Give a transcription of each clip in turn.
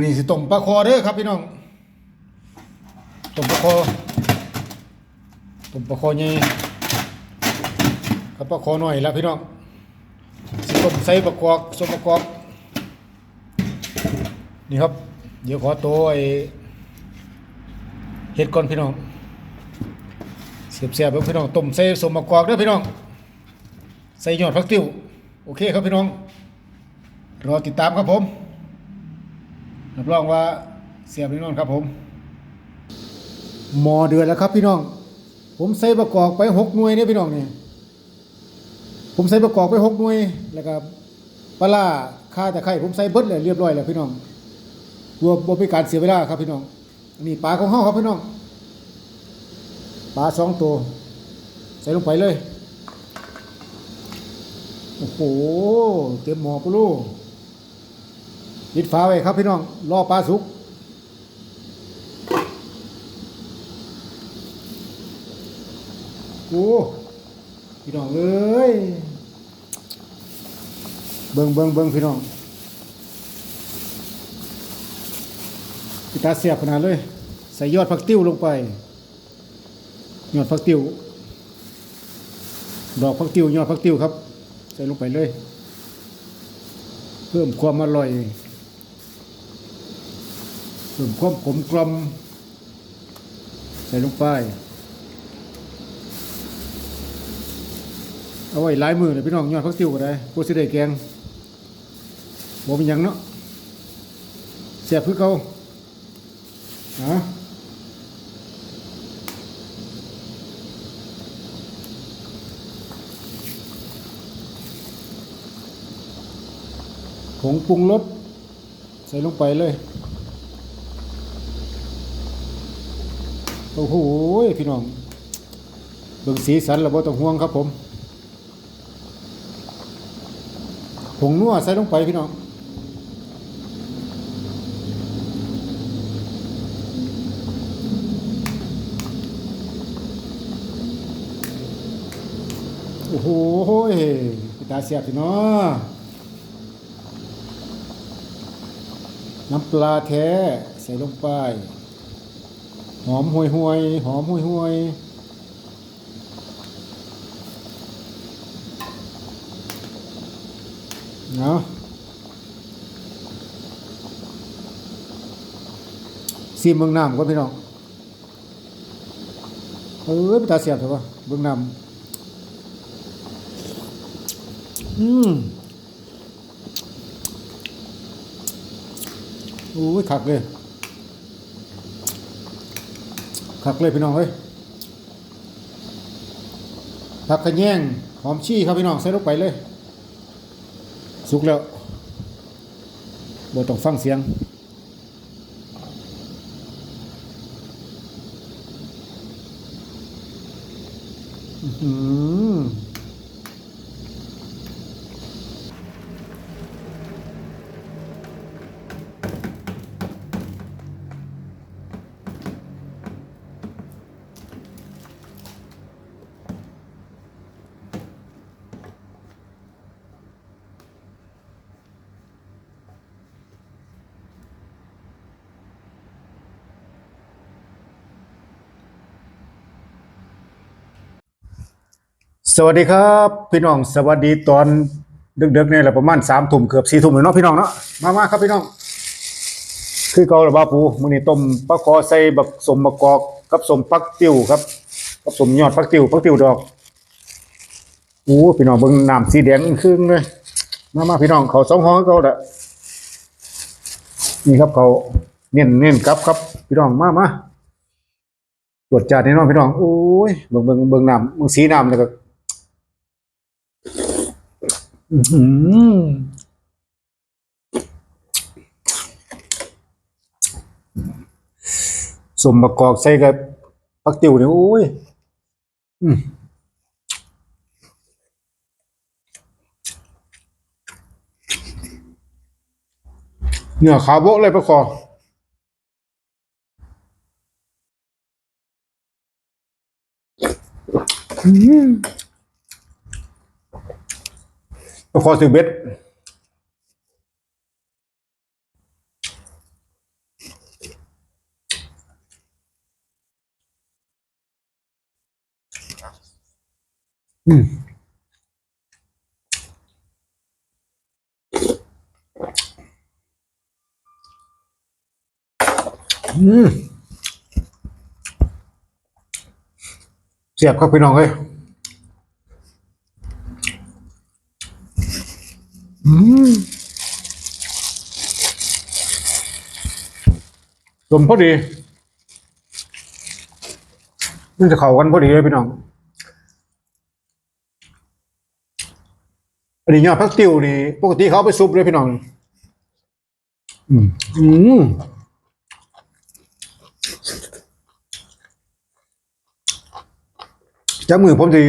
อนี้สิต้มปลาคอเด้อครับพี่น้องต้มปลาคอต้มปลาคอใหญ่กับปลาคอหน่อยแล้วพี่น้องสิต้มใส่ประกรอบสมประกรอบนี่ครับ เดี๋ยวขอตัวไอ้เฮ็ดก่อนพี่น้องเสียบเสียบพี่น้องต้มใส่สมประกอบเด้อพี่น้อง ใส่ยอดผักติ้วโอเคครับพี่น้อง รอติดตามครับผม รับรองว่าเสียบแน่นอนครับผมหมอเดือดแล้วครับพี่น้อง ผมใส่ประกอบไปหกหน่วยเนี่ยพี่น้องเนี่ยผมใส่ประกอบไปหกหน่วยแล้วก็ปลาร้าตะไคร้ผมใส่เบิดเลยเรียบร้อยแล้วพี่น้องบัวบัวเป็นการเสียเวลาครับพี่น้องนี่ปลาของเฮาครับพี่น้องปลาสองตัว ใส่ลงไปเลย โอ้โห เต็มหมอปลูก ปิดฝาไว้ครับพี่น้อง รอปลาสุก โอ้พี่น้องเอ้ย เบิ่งเบิ่งเบิ่งพี่น้องพี่ตาเสียบขนาดเลย ใส่ยอดผักติ้วลงไป ยอดผักติ้ว ดอกผักติ้วยอดผักติ้วครับ ใส่ลงไปเลย เพิ่มความอร่อย เพิ่มความขมกลมใส่ลงไป เอาไว้หลายมือเลยพี่น้องยอดพักติวก็ได้พวกสิได้แกงบ่เป็นหยังเนาะเสียบคือเก่าฮะผงปรุงรสใส่ลงไปเลย โอ้โหพี่น้องเบิ่งสีสันแล้วบ่ต้องห่วงครับผมผงนัวใส่ลงไปพี่น้องโอ้โหพี่ตาเสียบพี่น้องน้ำปลาแท้ ใส่ลงไป อมห่วยห่วยหอมห่วยห่วยเนาะซีมเมืองน้ำก็พี่น้องเออไปตาเสียบเถอะวะเมืองน้ำอืมโอ้ยขักเลย ขักเลยพี่น้องเฮ้ยผักกระแยงหอมชี้ครับพี่น้องใส่ลงไปเลย สุกแล้วบ่ต้องฟังเสียงอื้อ สวัสดีครับ พี่น้องสวัสดีตอนดึกๆเนี่ยแหละประมาณสามทุ่มเกือบสี่ทุ่มเลยเนาะพี่น้องเนาะมามาครับพี่น้อง คือเกาหลีบ้าปูมือนี้ต้มปลาคอใส่บักสมบักกอกกับสมปักติ๋วครับกับสมยอดปักติ๋วปักติ๋วดอกโอ้พี่น้องเบิ่งน้ำสีแดงครึ่งเลยมามาพี่น้องเขาสองห้องเขาแหละนี่ครับเขาเน้นเน้นครับครับ พี่น้องมามาตรวจจัดแน่นอนพี่น้องโอ้ยเบิ่งเบิ่งเบิ่งน้ำเบิ่งสีน้ำเลยก็ สมประกอบใส่กับผักติ๋วเนี่ยโอ้ยเนื้อขาโบะเลยประคออืม พอสิบเบ็ดอืมอืมเสียบครับพี่น้องเอ้ย สมพอดี มันจะเข้ากันพอดีเลยพี่น้อง อันนี้ยอดพักติวนี่ ปกติเขาไปซุปเลยพี่น้อง อืมอืมจ้ามือผมสิ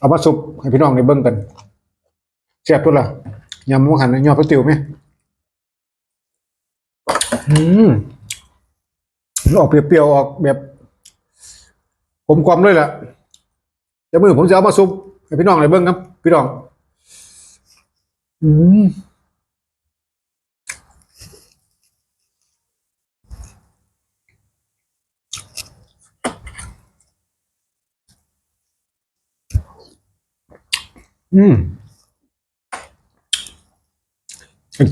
เอามาสุปให้พี่น้องในเบิ้งกันแซ่บตัวละยำหมูหันยอดพักติวไหมอืมออกเปรี้ยวๆออกแบบกลมกลอมเลยล่ะเดี๋ยวมือผมจะเอามาซุปให้พี่น้องในเบิ้งครับ พี่น้อง อืม อืม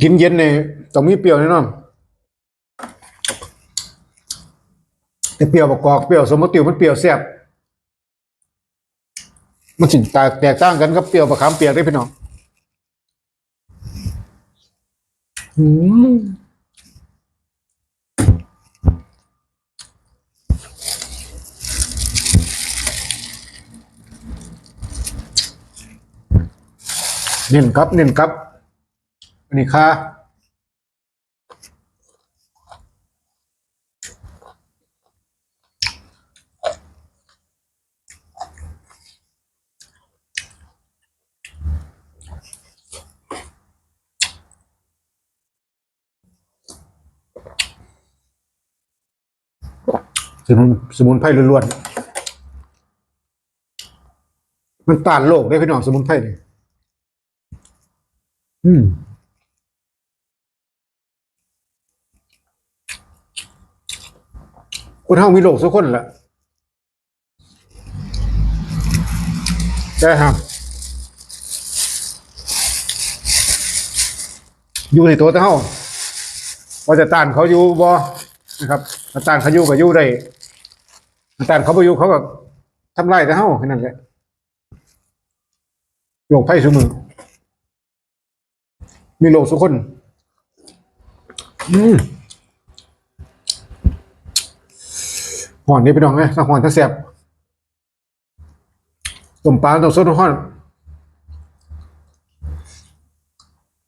กินเย็นเนี่ยต้องมีเปรี้ยวแน่นอนแต่เปรี้ยวประกอบเปรี้ยวสมมติวมันเปรี้ยวแซ่บมันสิแตกแตกต่างกันกับเปรี้ยวประคำเปียกได้พี่น้องอืม เน้นครับเน้นครับอันนี้ค่าสมุนสมุนไพรล้วนๆมันต้านโรคได้พี่น้องสมุนไพรนี่ อืมคนเฮามีโรคทุกคนละใช่ครับ อยู่ในตัวเฮาว่าจะต้านเขาอยู่บ่นะครับต้านเขาอยู่ก็อยู่ได้ต้านเขาบ่อยู่เขาก็ทำลายแต่เฮาแค่นั้นแหละโรคภัยซุมือ มีโรคทุกคน อืมหอนนี่ไปน้องไหมถ้าหอนถ้าแสบต้มปลาต้มสดหอน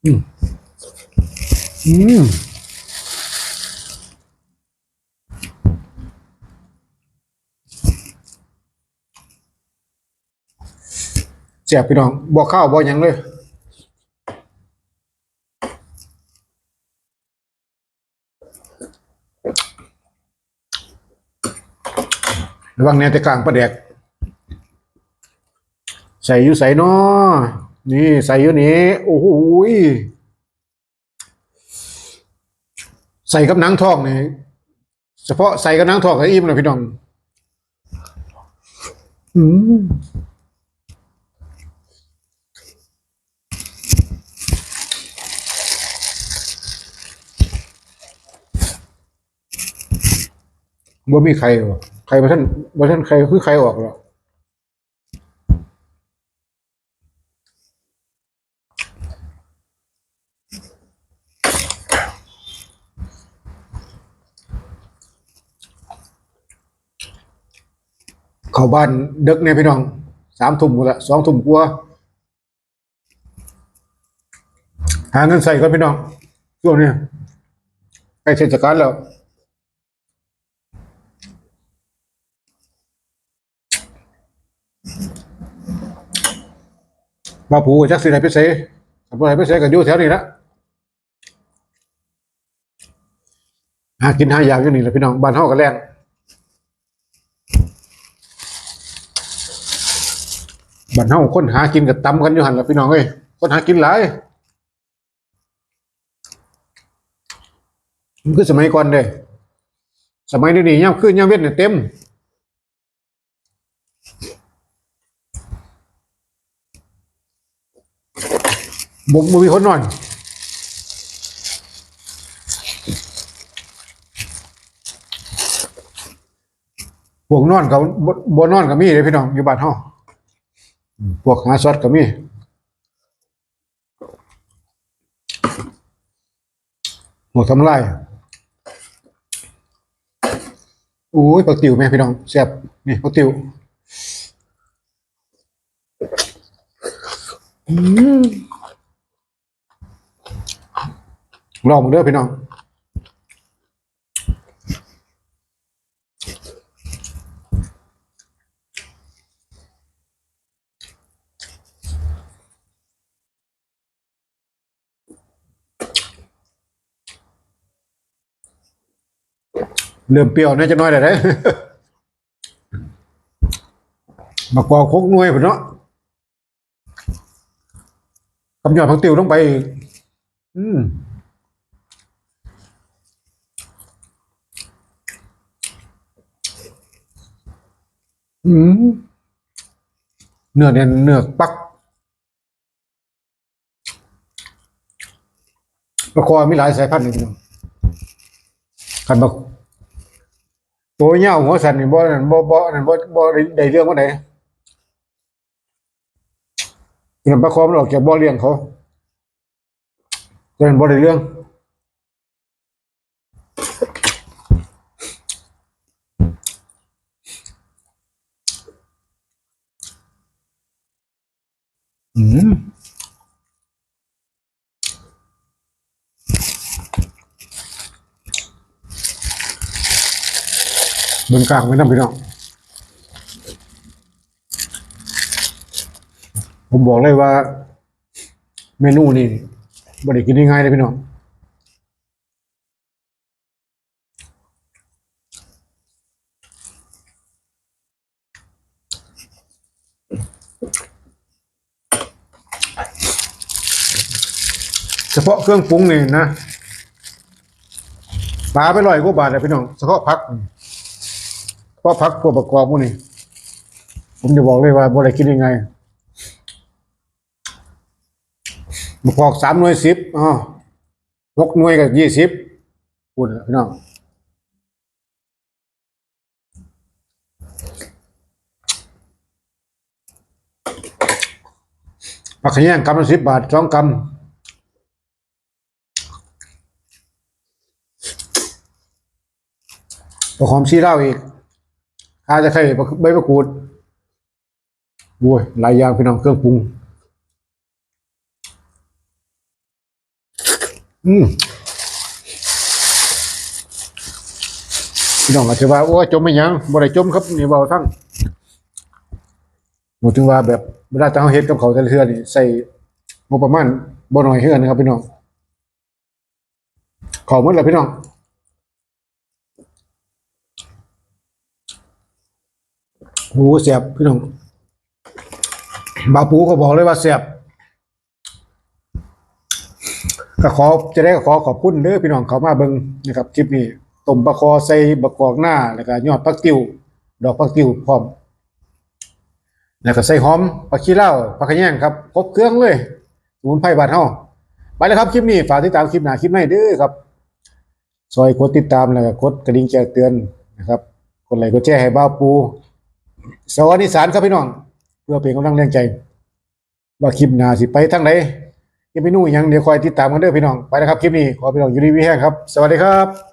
อืมอืมแสบพี่น้องบอกข้าวบอกหยังเลย ระวังแนวแต่กลางประแดกใส่อยู่ใส่นอนี่ใส่อยู่นี้โอ้โหยใส่กับนังทองนี่เฉพาะใส่กับนังทองก็อิ่มเลยพี่น้องอืมบ่มีใครหรอ ครบ่ท่านบ่ท่านใครคือใครออกหรอเข้าบ้านดึกเนี่ยพี่น้องสามทุ่มหมดละสองทุ่มกว่าหาเงินใส่ก่อนพี่น้องช่วงนี้ใกล้เทศกาลแล้ว มาผูจักสิไหนไปเสกับไหนไปเสกับอยู่แถวนี้ละหากินหาอยากอยู่นี่แหละพี่น้องบ้านเฮาก็แรงบ้านเฮาคนหากินกับตำกันอยู่หันละพี่น้องเอ้ยคนหากินหลายมันคือสมัยก่อนเด้สมัยนี้นี่ย่ำขึ้นย่ำเวียเนี่ยเต็ม บ่บ่มีคนนอนพวกนอนเขาบ่บ่นอนก็มีเลยพี่น้องอยู่บ้านเฮาอืมพวกหาซอดก็มีหมดทำลายโอ้ยปักติ๋วแม่พี่น้องแซ่บนี่ปักติวอืม ลองมาเด้อพี่น้องเริ่มเปรี้ยวน่าจะน้อยแต่ได้มากว่าคกน่วยพุ่นเนาะกำยอดพักติวต้องไปอีกอืม อืมเนื้อเนี่ยเนื้อปักปลาคอมีหลายสายพันธุ์เลยพี่คันบักตัวเหย้าหัวสันนี่บ่นั่นบ่บ่นั่นบ่บ่ได้ได้เรื่องว่าไหนนั่นประคอมันออกจากบ่เลี้ยงเขาตัวนั้นบ่ได้เรื่องอืม เบิ่งกลางไว้นำพี่น้องผมบอกเลยว่า เมนูนี่บ่ได้กินง่ายเลยพี่น้องเฉพาะเครื่องปรุงนี่นะปลาไปลอยกว่าบาทเลยพี่น้องเฉพาะผัก เฉพาะผักพวกประกอบพวกนี้ผมจะบอกเลยว่าบ่ได้กินยังไงมะกอกสามหน่วยสิบอ๋อหกหน่วยกับยี่สิบพูดนะพี่น้องผักขะแยงกำละสิบบาทสองกำประหอมชีเล้าอีก อาจะใครใบมะกรูดโว้ยหลายอย่างพี่น้องเครื่องปรุง อืมพี่น้องอาจจะว่าโอ้จมไม่ยังบ่ได้จมครับนี่เบาทั้งหมดถึงว่าแบบเวลาจะเอาเฮ็ดกับเขาแต่ละเทื่อนี่ใส่งบประมาณบ่น้อยเฮือนนะครับพี่น้องขอหมดแล้วพี่น้อง โอ้เสียบพี่น้องบาปูก็บอกเลยว่าเสียบก็ขอจะได้ขอขอบคุณเด้อพี่น้องเขามาเบิ่งนะครับคลิปนี้ต้มปลาคอใส่บะกอกหน้าแล้วก็ยอดผักติวดอกผักติวพร้อม แล้วก็ใส่หอมผักชีลาวผักขะแยงครับครบเครื่องเลยสมุนไพรบานเฮาไปแล้วครับคลิปนี้ฝากติดตามคลิปหน้าคลิปใหม่เด้อครับซอยกดติดตามแล้วก็กดกระดิ่งแจ้งเตือนนะครับกดไลค์กดแชร์ให้บ้าปู สวัสดีสารครับพี่น้อง เพื่อเป็นกำลังแรงใจ ว่าคลิปหน้าสิไปทางไหนยังไม่นู่นยังเดี๋ยวคอยติดตามกันเด้อพี่น้องไปนะครับคลิปนี้ขอพี่น้องอยู่ดีวิแห้งครับ สวัสดีครับ